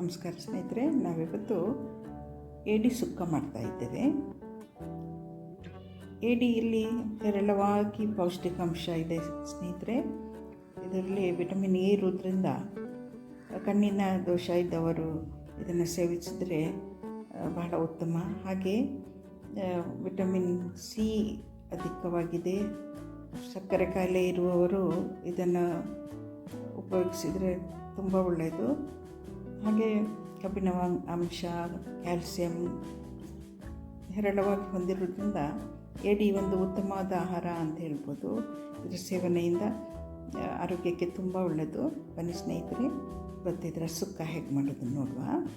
ನಮಸ್ಕಾರ ಸ್ನೇಹಿತರೆ, ನಾವಿವತ್ತು ಏಡಿ ಸುಕ್ಕ ಮಾಡ್ತಾ ಇದ್ದೇವೆ. ಏಡಿಯಲ್ಲಿ ಹೇರಳವಾಗಿ ಪೌಷ್ಟಿಕಾಂಶ ಇದೆ ಸ್ನೇಹಿತರೆ. ಇದರಲ್ಲಿ ವಿಟಮಿನ್ ಎ ಇರೋದ್ರಿಂದ ಕಣ್ಣಿನ ದೋಷ ಇದ್ದವರು ಇದನ್ನು ಸೇವಿಸಿದರೆ ಬಹಳ ಉತ್ತಮ. ಹಾಗೆ ವಿಟಮಿನ್ ಸಿ ಅಧಿಕವಾಗಿದೆ. ಸಕ್ಕರೆ ಕಾಯಿಲೆ ಇರುವವರು ಇದನ್ನು ಉಪಯೋಗಿಸಿದರೆ ತುಂಬ ಒಳ್ಳೆಯದು. ಹಾಗೆ ಕಬ್ಬಿಣ ಅಂಶ ಕ್ಯಾಲ್ಸಿಯಂ ಹೇರಳವಾಗಿ ಹೊಂದಿರೋದ್ರಿಂದ ಏಡಿ ಒಂದು ಉತ್ತಮವಾದ ಆಹಾರ ಅಂತ ಹೇಳ್ಬೋದು. ಇದರ ಸೇವನೆಯಿಂದ ಆರೋಗ್ಯಕ್ಕೆ ತುಂಬ ಒಳ್ಳೆಯದು. ಬನ್ನಿ ಸ್ನೇಹಿತರೆ ಇವತ್ತು ಇದರ ಸುಕ್ಕ ಹೇಗೆ ಮಾಡೋದನ್ನು ನೋಡುವ.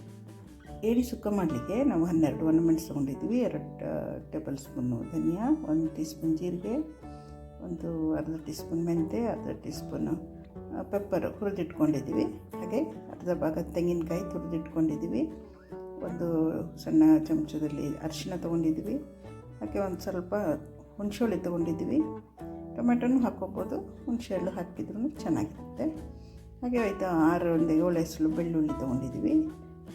ಏಡಿ ಸುಕ್ಕ ಮಾಡಲಿಕ್ಕೆ ನಾವು ಹನ್ನೆರಡು ಒಣಮೆಣಸು ತೊಗೊಂಡಿದ್ವಿ ಎರಡು ಟೇಬಲ್ ಸ್ಪೂನು ಧನಿಯಾ, ಒಂದು ಟೀ ಸ್ಪೂನ್ ಜೀರಿಗೆ, ಒಂದು ಅರ್ಧ ಟೀ ಸ್ಪೂನ್ ಮೆಂತೆ ಅರ್ಧ ಟೀ ಸ್ಪೂನು ಪೆಪ್ಪರ್ ಹುರಿದಿಟ್ಕೊಂಡಿದ್ದೀವಿ. ಹಾಗೆ ಅರ್ಧ ಭಾಗ ತೆಂಗಿನಕಾಯಿ ತುರಿದಿಟ್ಕೊಂಡಿದ್ದೀವಿ. ಒಂದು ಸಣ್ಣ ಚಮಚದಲ್ಲಿ ಅರಿಶಿನ ತೊಗೊಂಡಿದ್ದೀವಿ. ಹಾಗೆ ಒಂದು ಸ್ವಲ್ಪ ಹುಣಸೆಹುಳಿ ತೊಗೊಂಡಿದ್ದೀವಿ. ಟೊಮೆಟೊನೂ ಹಾಕ್ಕೋಬೋದು. ಹುಣಸೆಹಳ್ಳು ಹಾಕಿದ್ರೂ ಚೆನ್ನಾಗಿರುತ್ತೆ. ಹಾಗೆ ಆಯಿತು ಆರು ಒಂದು ಏಳು ಹೆಸರು ಬೆಳ್ಳುಳ್ಳಿ ತೊಗೊಂಡಿದ್ದೀವಿ.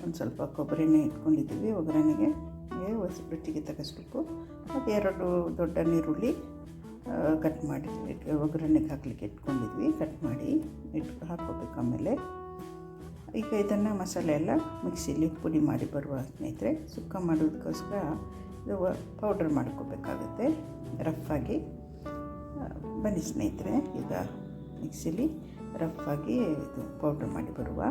ಒಂದು ಸ್ವಲ್ಪ ಕೊಬ್ಬರಿ ಇಟ್ಕೊಂಡಿದ್ದೀವಿ ಒಗ್ಗರಣೆಗೆ. ಹಾಗೆ ಹೊಸ ರುಚಿಗೆ ತಗಸ್ಬೇಕು ಹಾಗೆ ಎರಡು ದೊಡ್ಡ ನೀರುಳ್ಳಿ ಕಟ್ ಮಾಡಿ ಒಗ್ಗರಣೆಗೆ ಹಾಕ್ಲಿಕ್ಕೆ ಇಟ್ಕೊಂಡಿದ್ವಿ. ಕಟ್ ಮಾಡಿ ಇಟ್ಟು ಹಾಕ್ಕೋಬೇಕು ಆಮೇಲೆ. ಈಗ ಇದನ್ನು ಮಸಾಲೆ ಎಲ್ಲ ಮಿಕ್ಸಿಲಿ ಪುಡಿ ಮಾಡಿ ಬರುವ ಸ್ನೇಹಿತರೆ ಸುಕ್ಕ ಮಾಡೋದಕ್ಕೋಸ್ಕರ ಇದು ಪೌಡ್ರ್ ಮಾಡ್ಕೋಬೇಕಾಗುತ್ತೆ. ರಫಾಗಿ ಆ, ಬನ್ನಿ ಸ್ನೇಹಿತರೆ ಈಗ ಮಿಕ್ಸಿಲಿ ರಫಾಗಿ ಇದು ಪೌಡ್ರ್ ಮಾಡಿ ಬರುವ.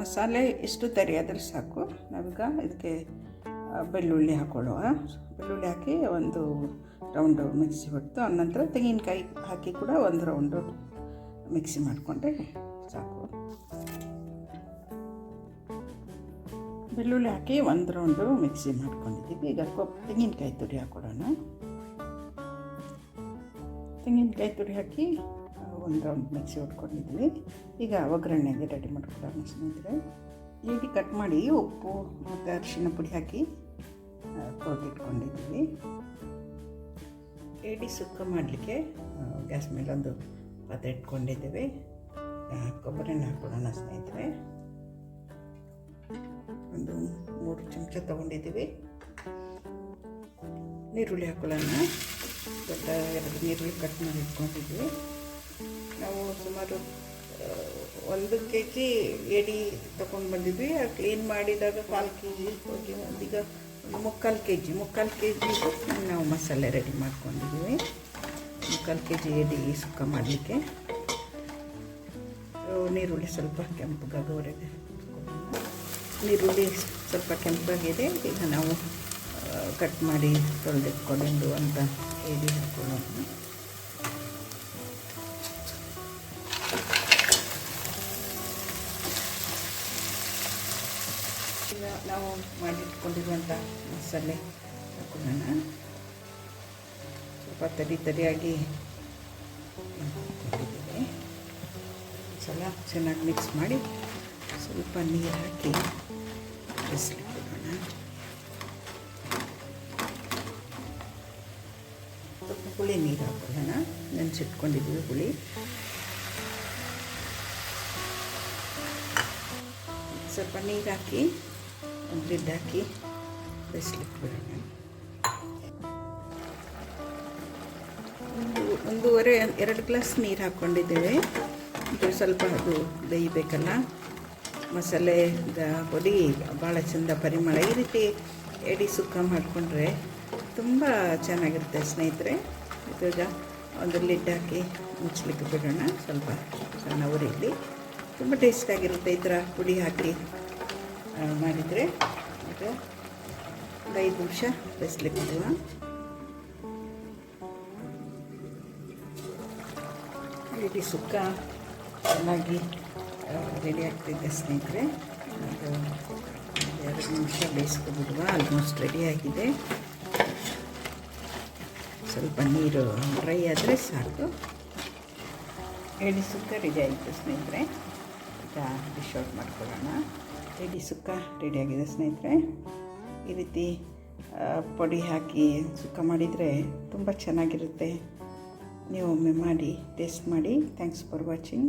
ಮಸಾಲೆ ಎಷ್ಟು ಆದರೆ ಸಾಕು. ನಾವೀಗ ಇದಕ್ಕೆ ಬೆಳ್ಳುಳ್ಳಿ ಹಾಕ್ಕೊಳ್ಳುವ ಬೆಳ್ಳುಳ್ಳಿ ಹಾಕಿ ಒಂದು ರೌಂಡು ಮಿಕ್ಸಿ ಹೊಡೆದು ಆನಂತರ ತೆಂಗಿನಕಾಯಿ ಹಾಕಿ ಕೂಡ ಒಂದು ರೌಂಡು ಮಿಕ್ಸಿ ಮಾಡಿಕೊಂಡ್ರೆ ಸಾಕು. ಬೆಳ್ಳುಳ್ಳಿ ಹಾಕಿ ಒಂದು ರೌಂಡು ಮಿಕ್ಸಿ ಮಾಡ್ಕೊಂಡಿದ್ದೀವಿ. ಈಗ ಕೊಬ್ಬ ತೆಂಗಿನಕಾಯಿ ತುರಿ ಹಾಕೊಳ್ಳೋಣ. ತೆಂಗಿನಕಾಯಿ ತುರಿ ಹಾಕಿ ಒಂದು ರೌಂಡ್ ಮಿಕ್ಸಿ ಹೊಡ್ಕೊಂಡಿದ್ವಿ ಈಗ ಒಗ್ಗರಣೆಗೆ ರೆಡಿ ಮಾಡ್ಕೊಳ್ಳೋಣ ಸ್ನೇಹಿತರೆ. ಈಡಿ ಕಟ್ ಮಾಡಿ ಉಪ್ಪು ಮತ್ತು ಅರಿಶಿನ ಪುಡಿ ಹಾಕಿ ತೊಳೆದಿಟ್ಕೊಂಡಿದ್ವಿ ಏಡಿ ಸುಕ್ಕ ಮಾಡಲಿಕ್ಕೆ ಗ್ಯಾಸ್ ಮೇಲೆ ಒಂದು ಪಾತ್ರೆ ಇಟ್ಕೊಂಡಿದ್ದೀವಿ. ಕೊಬ್ಬರಿ ಎಣ್ಣೆ ಹಾಕೊಳ್ಳೋಣ ಸ್ನೇಹಿತರೆ. ಒಂದು ಮೂರು ಚಮಚ ತೊಗೊಂಡಿದ್ದೀವಿ. ನೀರುಳ್ಳಿ ಹಾಕೊಳ್ಳೋಣ. ದೊಡ್ಡ ಎರಡು ನೀರುಳ್ಳಿ ಕಟ್ ಮಾಡಿ ಇಟ್ಕೊಂಡಿದ್ವಿ ನಾವು ಸುಮಾರು ಒಂದು ಕೆ ಜಿ ಎಡಿ ತೊಗೊಂಡು ಬಂದಿದ್ವಿ. ಕ್ಲೀನ್ ಮಾಡಿದಾಗ ಕಾಲು ಕೆ ಜಿ ಹೋಗಿ ಒಂದೀಗ ಒಂದು ಮುಕ್ಕಾಲು ಕೆ ಜಿ ಮುಕ್ಕಾಲು ಕೆ ಜಿ ನಾವು ಮಸಾಲೆ ರೆಡಿ ಮಾಡ್ಕೊಂಡಿದ್ದೀವಿ ಮುಕ್ಕಾಲು ಕೆ ಜಿ ಎಡಿ ಸುಕ್ಕ ಮಾಡಲಿಕ್ಕೆ. ನೀರುಳ್ಳಿ ಸ್ವಲ್ಪ ಕೆಂಪಗಾಗೋವರೆಗೆ ನೀರುಳ್ಳಿ ಸ್ವಲ್ಪ ಕೆಂಪಾಗಿದೆ. ಈಗ ನಾವು ಕಟ್ ಮಾಡಿ ತೊಳೆದಿಟ್ಕೊಂಡು ಅಂತ ಎಡಿ ಹಾಕೊಳ್ಳೋಣ ನಾವು ಮಾಡಿಟ್ಕೊಂಡಿರುವಂಥ ಮಸಾಲೆ ಹಾಕೊಳ್ಳೋಣ ಸ್ವಲ್ಪ ತಡಿ ತಡಿಯಾಗಿ ಸಲ ಚೆನ್ನಾಗಿ ಮಿಕ್ಸ್ ಮಾಡಿ ಸ್ವಲ್ಪ ನೀರು ಹಾಕಿ ಕೊಡೋಣ ಸ್ವಲ್ಪ ಹುಳಿ ನೀರು ಹಾಕೋಣ. ನೆನೆಸಿಟ್ಕೊಂಡಿದ್ದೀವಿ ಹುಳಿ. ಸ್ವಲ್ಪ ನೀರು ಹಾಕಿ ಲಿಡ್ ಹಾಕಿ ಬೇಯಿಸ್ಲಿಕ್ಕೆ ಬಿಡೋಣ. ಒಂದು ಒಂದೂವರೆ, ಎರಡು ಗ್ಲಾಸ್ ನೀರು ಹಾಕ್ಕೊಂಡಿದ್ದೇವೆ. ಇದು ಸ್ವಲ್ಪ ಅದು ಬೇಯಬೇಕಲ್ಲ. ಮಸಾಲೆ ಪುಡಿ ಭಾಳ ಚಂದ ಪರಿಮಳ. ಈ ರೀತಿ ಎಡಿ ಸುಕ್ಕ ಮಾಡಿಕೊಂಡ್ರೆ ತುಂಬ ಚೆನ್ನಾಗಿರುತ್ತೆ ಸ್ನೇಹಿತರೆ. ಇದೀಗ ಒಂದು ಲಿಡ್ ಹಾಕಿ ಮುಚ್ಚಲಿಕ್ಕೆ ಬಿಡೋಣ. ಸ್ವಲ್ಪ ಸಣ್ಣ ಉರಿಲಿ. ತುಂಬ ಟೇಸ್ಟಾಗಿರುತ್ತೆ ಈ ಥರ ಪುಡಿ ಹಾಕಿ. ಮಾಡಿದರೆ ಮತ್ತು ಒಂದು ಐದು ನಿಮಿಷ ಬೇಯಿಸ್ಲಿಕ್ಕೆ ಬಿಡುವ ಇಡೀ ಸುಕ್ಕ ಚೆನ್ನಾಗಿ ರೆಡಿ ಆಗ್ತಿದ್ದೆ ಸ್ನೇಹಿತರೆ. ಅದು ಎರಡು ನಿಮಿಷ ಬೇಯಿಸ್ಕೊಬಿಡುವ ಆಲ್ಮೋಸ್ಟ್ ರೆಡಿ ಆಗಿದೆ. ಸ್ವಲ್ಪ ನೀರು ಡ್ರೈ ಆದರೆ ಸಾಕು. ಎಡಿ ಸುಕ್ಕ ರೆಡಿ ಆಯಿತು ಸ್ನೇಹಿತರೆ. ಈಗ ಡಿಶ್ ಔಟ್ ಮಾಡ್ಕೊಳ್ಳೋಣ. ಎಡಿ ಸುಕ್ಕ ರೆಡಿಯಾಗಿದೆ ಸ್ನೇಹಿತರೆ. ಈ ರೀತಿ ಪುಡಿ ಹಾಕಿ ಸುಕ್ಕ ಮಾಡಿದರೆ ತುಂಬ ಚೆನ್ನಾಗಿರುತ್ತೆ. ನೀವು ಒಮ್ಮೆ ಮಾಡಿ, ಟೇಸ್ಟ್ ಮಾಡಿ. Thanks for watching